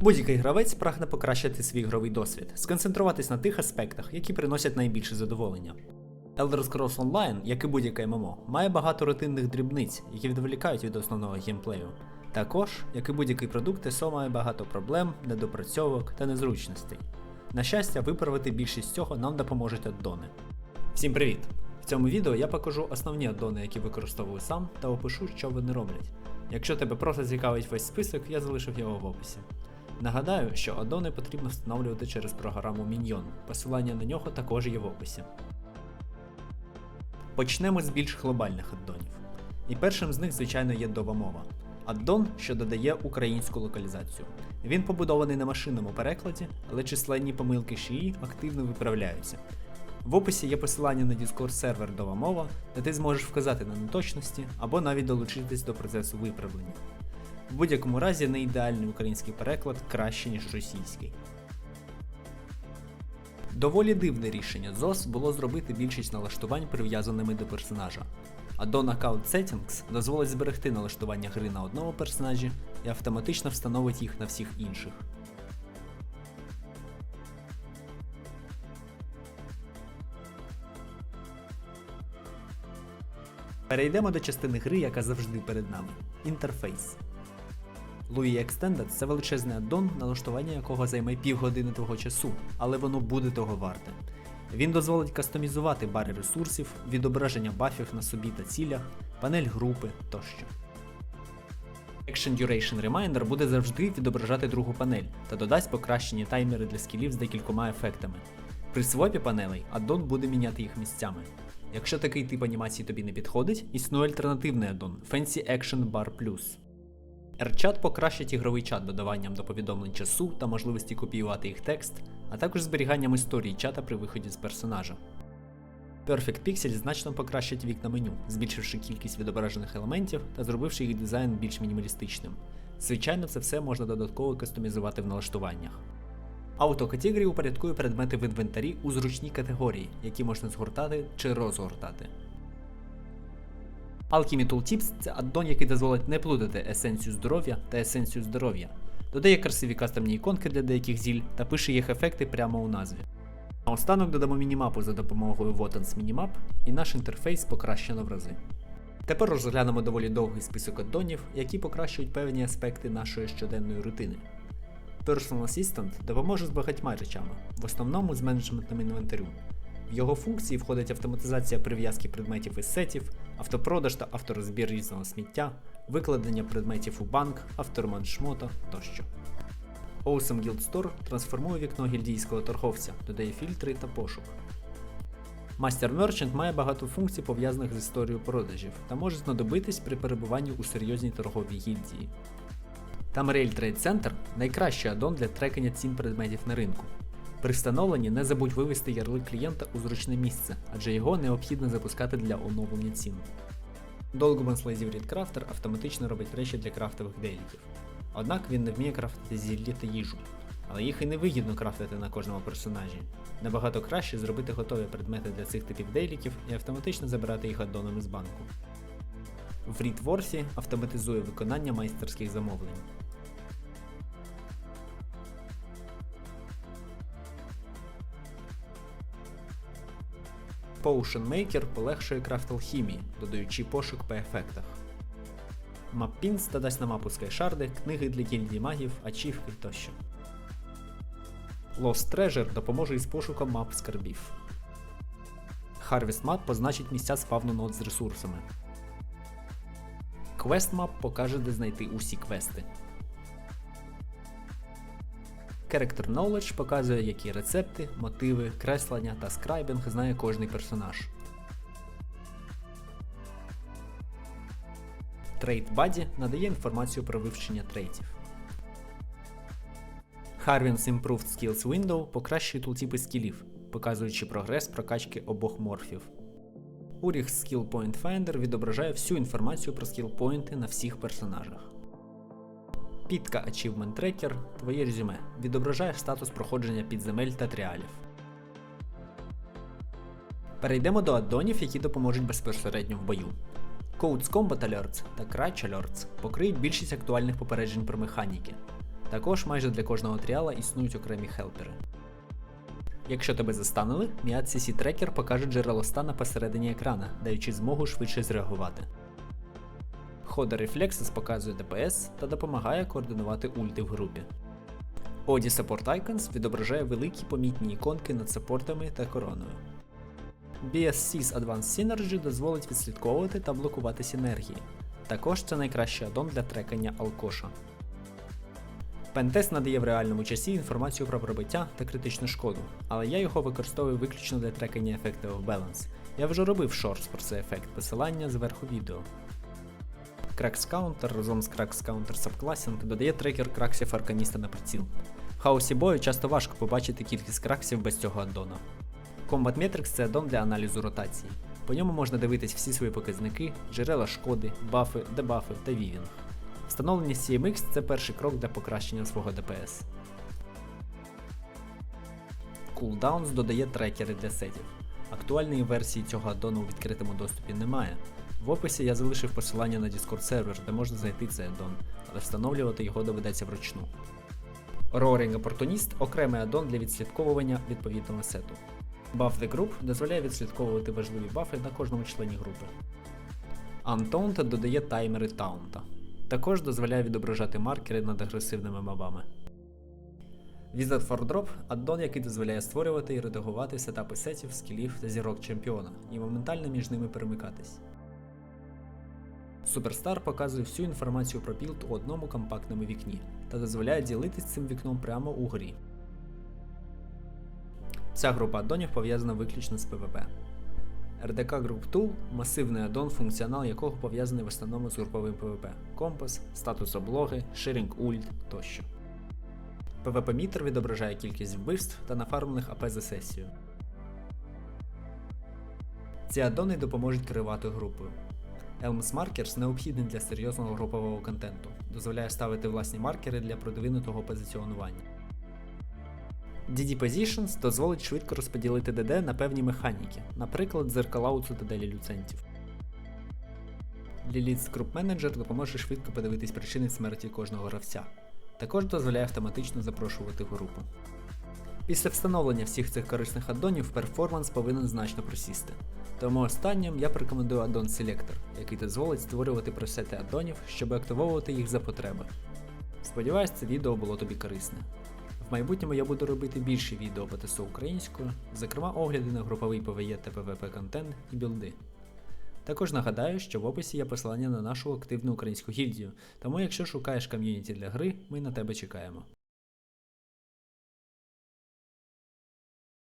Будь-який гравець прагне покращити свій ігровий досвід, сконцентруватись на тих аспектах, які приносять найбільше задоволення. Elder Scrolls Online, як і будь-яке ММО, має багато рутинних дрібниць, які відволікають від основного геймплею. Також, як і будь-який продукт, ТСО має багато проблем, недопрацьовок та незручностей. На щастя, виправити більшість цього нам допоможуть аддони. Всім привіт! В цьому відео я покажу основні аддони, які використовую сам, та опишу, що вони роблять. Якщо тебе просто цікавить весь список, я залишив його в описі. Нагадаю, що аддони потрібно встановлювати через програму Minion. Посилання на нього також є в описі. Почнемо з більш глобальних аддонів. І першим з них, звичайно, є Дова мова. Аддон, що додає українську локалізацію. Він побудований на машинному перекладі, але численні помилки шиї активно виправляються. В описі є посилання на Discord сервер Дова мова, де ти зможеш вказати на неточності або навіть долучитись до процесу виправлення. В будь-якому разі не ідеальний український переклад краще, ніж російський. Доволі дивне рішення ZOS було зробити більшість налаштувань прив'язаними до персонажа. Addon Account Settings дозволить зберегти налаштування гри на одному персонажі і автоматично встановить їх на всіх інших. Перейдемо до частини гри, яка завжди перед нами інтерфейс. Louis Extended це величезний аддон, налаштування якого займе півгодини твого часу, але воно буде того варте. Він дозволить кастомізувати бари ресурсів, відображення бафів на собі та цілях, панель групи тощо. Action Duration Reminder буде завжди відображати другу панель та додасть покращені таймери для скілів з декількома ефектами. При свопі панелей аддон буде міняти їх місцями. Якщо такий тип анімації тобі не підходить, існує альтернативний аддон Fancy Action Bar Plus. AirChat покращить ігровий чат додаванням до повідомлень часу та можливості копіювати їх текст, а також зберіганням історії чата при виході з персонажа. Perfect Pixel значно покращить вікна меню, збільшивши кількість відображених елементів та зробивши їх дизайн більш мінімалістичним. Звичайно, це все можна додатково кастомізувати в налаштуваннях. Автокатегорії упорядкує предмети в інвентарі у зручні категорії, які можна згортати чи розгортати. Alchemy Tooltips це аддон, який дозволить не плутати есенцію здоров'я та есенцію здоров'я, додає красиві кастомні іконки для деяких зіль та пише їх ефекти прямо у назві. Наостанок додамо мінімапу за допомогою Wotans Minimap і наш інтерфейс покращено в рази. Тепер розглянемо доволі довгий список аддонів, які покращують певні аспекти нашої щоденної рутини. Personal Assistant допоможе з багатьма речами, в основному з менеджментом інвентарю. В його функції входить автоматизація прив'язки предметів із сетів, автопродаж та авторозбір різного сміття, викладення предметів у банк, авторемонт шмота тощо. Awesome Guild Store трансформує вікно гільдійського торговця, додає фільтри та пошук. Master Merchant має багато функцій пов'язаних з історією продажів та може знадобитись при перебуванні у серйозній торговій гільдії. Tamrail Trade Center найкращий аддон для трекання цін предметів на ринку. При встановленні не забудь вивести ярлик клієнта у зручне місце, адже його необхідно запускати для оновлення цін. Dolgumans Lazy Crafter автоматично робить речі для крафтових дейліків. Однак він не вміє крафтити зіллі та їжу, але їх і не вигідно крафтити на кожному персонажі. Набагато краще зробити готові предмети для цих типів дейліків і автоматично забирати їх аддоном із банку. В Readworthy автоматизує виконання майстерських замовлень. Potion Maker полегшує крафт алхімії, додаючи пошук по ефектах. Маппінс додасть на мапу скайшарди, книги для гільдії магів, ачівки тощо. Lost Treasure допоможе із пошуком мап скарбів. Harvest Map позначить місця спавну нод з ресурсами. Quest Map покаже, де знайти усі квести. Character Knowledge показує, які рецепти, мотиви, креслення та скрайбінг знає кожний персонаж. Trade Buddy надає інформацію про вивчення трейтів. Harvin's Improved Skills Window покращує тултіпи скілів, показуючи прогрес прокачки обох морфів. Urix Skill Point Finder відображає всю інформацію про скілпойнти на всіх персонажах. Підка Achievement Tracker твоє резюме відображає статус проходження підземель та тріалів. Перейдемо до аддонів, які допоможуть безпосередньо в бою. Codes Combat Alerts та Crash Alerts покриють більшість актуальних попереджень про механіки. Також майже для кожного тріала існують окремі хелпери. Якщо тебе застанили, Miat CC Tracker покаже джерело стана посередині екрана, даючи змогу швидше зреагувати. Хода Reflexes показує ДПС та допомагає координувати ульти в групі. Оді Support Icons відображає великі помітні іконки над саппортами та короною. BSC's Advanced Synergy дозволить відслідковувати та блокувати синергії. Також це найкращий аддон для трекання алкоша. Пентест надає в реальному часі інформацію про пробиття та критичну шкоду, але я його використовую виключно для трекання ефекту of Balance. Я вже робив шорс про цей ефект, посилання зверху відео. Cracks Counter разом з Cracks Counter Subclassing додає трекер краксів арканіста на приціл. В хаосі бою часто важко побачити кількість краксів без цього аддона. Combat Metrics це аддон для аналізу ротації. По ньому можна дивитись всі свої показники, джерела шкоди, бафи, дебафи та вівінг. Встановлення CMX це перший крок для покращення свого ДПС. Cooldowns додає трекери для сетів. Актуальної версії цього аддону у відкритому доступі немає. В описі я залишив посилання на Discord сервер, де можна знайти цей аддон, але встановлювати його доведеться вручну. Roaring Opportunist окремий аддон для відслідковування відповідного сету. Buff the Group дозволяє відслідковувати важливі бафи на кожному члені групи. Untaunted додає таймери таунта. Також дозволяє відображати маркери над агресивними мобами. Wizard for Drop аддон, який дозволяє створювати і редагувати сетапи сетів, скілів та зірок чемпіона і моментально між ними перемикатись. Superstar показує всю інформацію про білд у одному компактному вікні та дозволяє ділитись цим вікном прямо у грі. Ця група аддонів пов'язана виключно з PvP. RDK Group Tool масивний аддон, функціонал якого пов'язаний в основному з груповим PvP, компас, статус облоги, ширинг ульт тощо. PvP-мітер відображає кількість вбивств та нафармлених АП за сесію. Ці аддони допоможуть керувати групою. Elms Markers необхідний для серйозного групового контенту, дозволяє ставити власні маркери для продвинутого позиціонування. DD Positions дозволить швидко розподілити ДД на певні механіки, наприклад, дзеркала у цитаделі люцентів. Lilith's Group Manager допоможе швидко подивитись причини смерті кожного гравця. Також дозволяє автоматично запрошувати групу. Після встановлення всіх цих корисних аддонів перформанс повинен значно просісти. Тому останнім я порекомендую аддон Selector, який дозволить створювати пресети аддонів, щоб активовувати їх за потреби. Сподіваюсь, це відео було тобі корисне. В майбутньому я буду робити більше відео по ТСО українською, зокрема огляди на груповий ПВЕ та ПВП контент і білди. Також нагадаю, що в описі є посилання на нашу активну українську гільдію, тому якщо шукаєш ком'юніті для гри, ми на тебе чекаємо.